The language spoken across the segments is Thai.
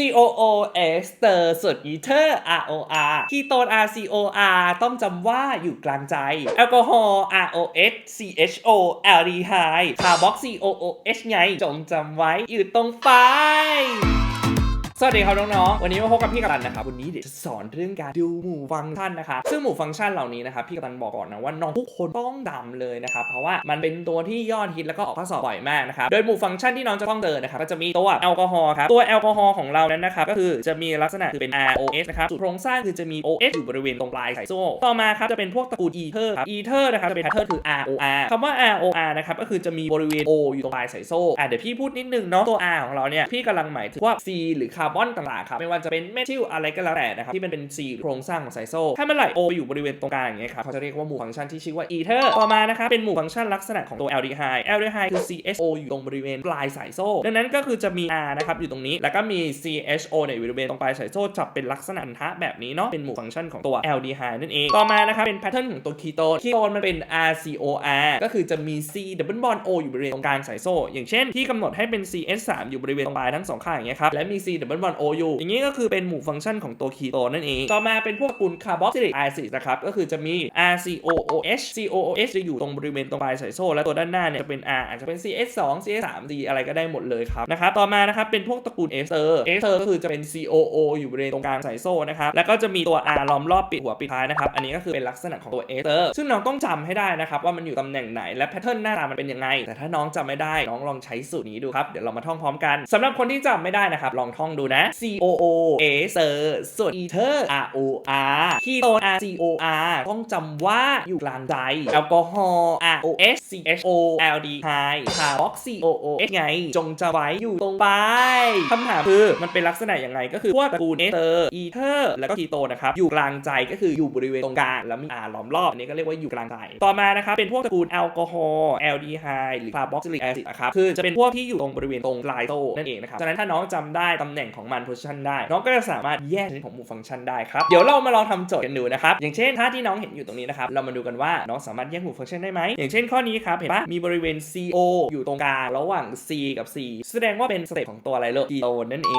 COOS เตอร์สุดอีเทอร์ ROR คีโตน RCOR ต้องจำว่าอยู่กลางใจ แอลกอฮอล์ R O S CHO แอลดีไฮคาร์บอก COOH ไง จงจำไว้อยู่ตรงไฟ สวัสดีครับน้องๆ วันนี้มาพบกับพี่กัปตันนะครับ วันนี้เดี๋ยวจะสอนเรื่องการดูหมู่ฟังก์ชันนะครับซึ่งหมู่ฟังก์ชันเหล่านี้นะครับพี่กัปตันบอกก่อนนะว่าน้องทุกคนต้องดำเลยนะครับ เพราะว่ามันเป็นตัวที่ยอดฮิตแล้วก็ออกข้อสอบบ่อยมากนะครับ โดยหมู่ฟังก์ชันที่น้องจะต้องเจอนะครับก็จะมีตัวแอลกอฮอล์ครับ ตัวแอลกอฮอล์ของเรานั้นนะครับก็คือจะมีลักษณะคือเป็น ROS นะครับสูตรโครงสร้างคือจะมี OS อยู่บริเวณตรงปลายสายโซ่ ต่อมาครับจะเป็นพวกตระกูล Ether ครับ Ether นะครับจะเป็น pattern คือ ROR คำว่า ROR นะครับก็คือจะมีบริเวณ O อยู่ตรงปลายสายโซ่อะเดี๋ยวพี่พูดนิดนึงเนาะตัว R ของเราเนี่ยพี่กำลังหมายถึงว่า C หรือคาร์บอนต่างๆครับไม่ว่าจะเป็นเมทิลอะไรก็แล้วแต่นะครับที่มันเป็น C โครงสร้างของสายโซ่ถ้าเมื่อไหร่ O อยู่บริเวณตรงกลางอย่างเงี้ยครับเขาจะเรียกว่าหมู่ฟังก์ชันที่ชื่อว่า Ether ต่อมานะครับเป็นหมู่ฟังก์ชันลักษณะของตัว Aldehyde Aldehyde คือ CHO อยู่ตรงบริเวณปลายสายโซ่ ดังนั้นก็คือจะมี R นะครับอยู่ตรงนี้แล้วก็มี CHO เนี่ยอยู่บริเวณตรงปลายสายโซ่จับเป็นลักษณะอันทะแบบนี้เนาะเป็นหมู่ฟังก์ชันของตัว Aldehyde นั่นเองต่อมานะครับเป็นแพทเทิร์นของตัวคีโตนคีโตนมันเป็น RCOR ก็คือจะมี C double bond O อยู่บริเวณตรงกลางสายโซ่ อย่างเช่นที่กำหนดให้เป็น CH3 อยู่บริเวณตรงปลายทั้งสองข้างอย่างเงี้ยครับและมี C double O อยู่อย่างนี้ก็คือเป็นหมู่ฟังก์ชันของตัวคีโตนนั่นเอง ต่อมาเป็นพวกกลุ่มคาร์บอกซิลิกแอซิดนะครับ ก็คือจะมี RCOOH COOH จะอยู่ตรงบริเวณตรงปลายสายโซ่ และตัวด้านหน้าเนี่ยจะเป็น R อาจจะเป็น CH2 CH3 D อะไรก็ได้หมดเลยครับนะครับ ต่อมานะครับเป็นพวกตระกูลเอสเตอร์เอสเตอร์ก็คือจะเป็น COO อยู่บริเวณตรงกลางสายโซ่นะครับแล้วก็จะมีตัว R ล้อมรอบปิดหัวปิดท้ายนะครับอันนี้ก็คือเป็นลักษณะของตัวเอสเตอร์ซึ่งน้องต้องจำให้ได้นะครับว่ามันอยู่ตำแหน่งไหนและแพทเทิร์นหน้าตามันเป็นยังไง แต่ถ้าน้องจำไม่ได้น้องลองใช้สูตรนี้ดูครับเดี๋ยวเรามาท่องพร้อมกันสำหรับคนที่จำไม่ได้นะครับลองท่องดูนะ COO เอสเตอร์ส่วน Ether ROR คีโตน RCOR ต้องจำว่าอยู่กลางใจแอลกอฮอล์ ROH CHO Aldehyde คาร์บอก COOH ไง จงจำไว้อยู่ตรงปลายคำถามคือมันเป็นลักษณะอยังไงก็คือพวกตระกูลเอสเตอร์อีเทอร์แล้วก็คีโตนะครับ อยู่กลางใจก็คืออยู่บริเวณตรงกลางแล้วมี R ล้อมรอบอันนี้ก็เรียกว่าอยู่กลางใจ ต่อมานะครับ เป็นพวกตระกูลแอลกอฮอล์ Aldehyde หรือคาร์บอกซิลิกแอซิดนะครับ คือจะเป็นพวกที่อยู่ตรงบริเวณตรงปลายโซ่นั่นเองนะครับฉะนั้นถ้าน้องจำได้ตำแหน่งของมัน position ได้ น้องก็จะสามารถแยกชนิดของหมู่ฟังก์ชันได้ครับ เดี๋ยวเรามาลองทำโจทย์กันดูนะครับ อย่างเช่นถ้าที่น้องเห็นอยู่ตรงนี้นะครับ เรามาดูกันว่าน้องสามารถแยกหมู่ฟังก์ชันได้ไหม อย่างเช่นข้อนี้ครับ เห็นปะมีบริเวณ CO อยู่ตรงกลางระหว่าง C กับ C แสดงว่าเป็นสเต็ปของตัวอะไรเลยคีโตนนั่นเอ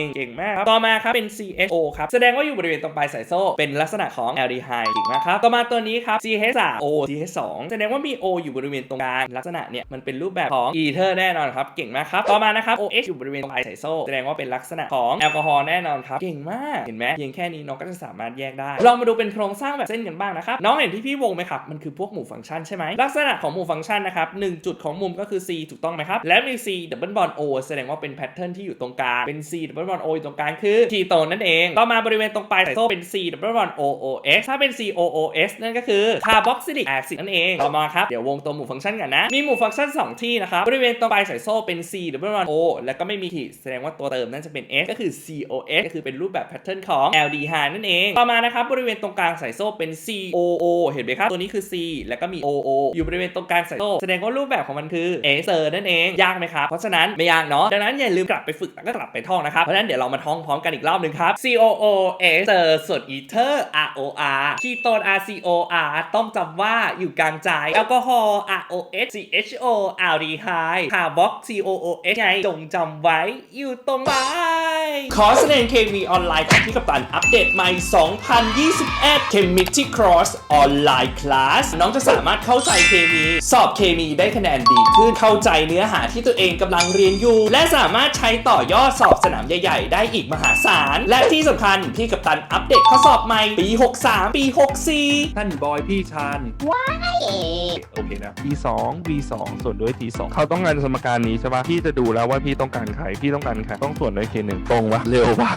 ง เก่งมากครับ ต่อมาครับเป็น CHO ครับ แสดงว่าอยู่บริเวณตรงปลายสายโซ่ เป็นลักษณะของ aldehyde เก่งมากครับ ต่อมาตัวนี้ครับ CH3O CH2 แสดงว่ามี O อยู่บริเวณตรงกลางลักษณะเนี่ยมันเป็นรูปแบบของ ether แน่นอนครับ เก่งมากครับ ต่อมานะครับ OH อยู่บริเวณปลายสายโซ่ แสดงว่าเป็นลักษณะของแอลกอฮอล์แน่นอนครับ เก่งมาก เห็นไหมเพียงแค่นี้น้องก็จะสามารถแยกได้ ลองมาดูเป็นโครงสร้างแบบเส้นกันบ้างนะครับ น้องเห็นที่พี่วงไหมครับ มันคือพวกหมู่ฟังก์ชันใช่ไหมลักษณะของหมู่ฟังก์ชันนะครับหนึ่งจุดของมุมก็คือ C ถูกต้องไหมครับ และมี C double bond O แสดงว่าเป็นแพทเทิร์นที่อยู่ตรงกลาง เป็น C double bond O อยู่ตรงกลางคือคีโตนนั่นเอง ต่อมาบริเวณตรงปลายสายโซ่เป็น C double bond O O S ถ้าเป็น C O O S นั่นก็คือคาร์บอกซิลิกแอซิดนั่นเอง ต่อมาครับ เดี๋ยววงตัวหมู่ฟังก์ชันกันนะ มีหมู่ฟังก์ชัน 2 ที่นะครับ บริเวณตรงปลายสายโซ่เป็น C double bond O แล้วก็ไม่มีขีดแสดงว่าตัวเติมนั่นจะเป็น S ก็คือ C O S ก็คือเป็นรูปแบบแพทเทิร์นของ aldehyde นั่นเอง ต่อมานะครับบริเวณตรงกลางสายโซ่เป็น C O O เห็นไหมครับ ตัวนี้คือ C แล้วก็มี O O อยู่บริเวณตรงกลางสายโซ่แสดงว่ารูปแบบของมันคือเอเซอร์นั่นเอง ยากไหมครับ เพราะฉะนั้นไม่ยากเนาะดังนั้นอย่าลืมกลับไปฝึกแล้วก็กลับไปท่องนะครับ เพราะฉะนั้นเดี๋ยวเรามาท่องพร้อมกันอีกรอบหนึ่งครับ C O O เอเซอร์ส่วน Ether R O R คีโตน R C O R ต้องจำว่าอยู่กลางใจแอลกอฮอล์ R O H C H O แอลดีไฮด์คาร์บอก C O O H ไงจงจำไว้อยู่ตรงไป ขอแสดงเคมีออนไลน์กับที่กัปตันอัปเดตใหม่ 2021 Chemistry Cross ออนไลน์คลาสน้องจะสามารถเข้าใจเคมี สอบเคมีได้คะแนนดีขึ้น เข้าใจเนื้อหาที่ตัวเองกำลังเรียนอยู่ และสามารถใช้ต่อยอดสอบสนามใหญ่ ๆ ได้อีกมหาศาล และที่สำคัญพี่กัปตันอัปเดตข้อสอบใหม่ ปี 63 ปี 64 ท่านบอยพี่ชานโอเคนะ P2 V2 ส่วนด้วย T2 เขาต้องการสมการนี้ใช่ปะพี่จะดูแล้วว่าพี่ต้องการใครพี่ต้องการใครต้องส่วนด้วย K1 ตรงวะ เร็ววะ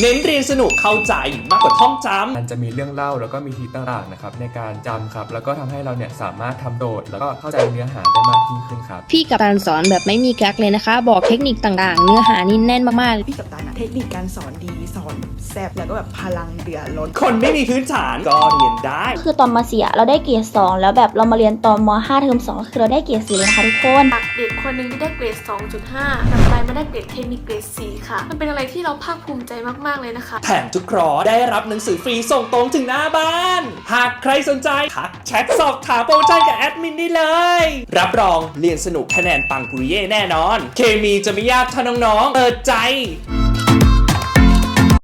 เน้นเรียนสนุกเข้าใจมากกว่าท่องจำ มันจะมีเรื่องเล่าแล้วก็มีทีต่างๆนะครับในการจำครับ แล้วก็ทำให้เราเนี่ยสามารถทำโดด แล้วก็เข้าใจเนื้อหาได้มากยิ่งขึ้นครับ พี่กับการสอนแบบไม่มีกักเลยนะคะ บอกเทคนิคต่างๆ เนื้อหานี่แน่นมากๆ พี่กับตันอะเทคนิคการสอนดีสอนแซ่บแล้วก็แบบพลังเดือล้น คนไม่มีพื้นฐานก็เรียนได้ คือตอนม .4 เราได้เกรด2แล้วแบบเรามาเรียนตอนม .5 เทอม2คือเราได้เกรด4เลยนะคะทุกคน จากเด็กคนหนึ่งที่ได้เกรด 2.5กลับกลายมาได้เกรดเคมีเกรด 4 ค่ะ มันเป็นอะไรที่เราภาคภูมิใจมากๆเลยนะคะ แถมทุกครอร์ได้รับหนังสือฟรีส่งตรงถึงหน้าบ้าน หากใครสนใจทักแชทสอบถามโปรโมชั่นกับแอดมินได้เลย รับรองเรียนสนุกคะแนนปังปุริเย่แน่นอน เคมีจะไม่ยากถ้าน้องๆเปิดใจ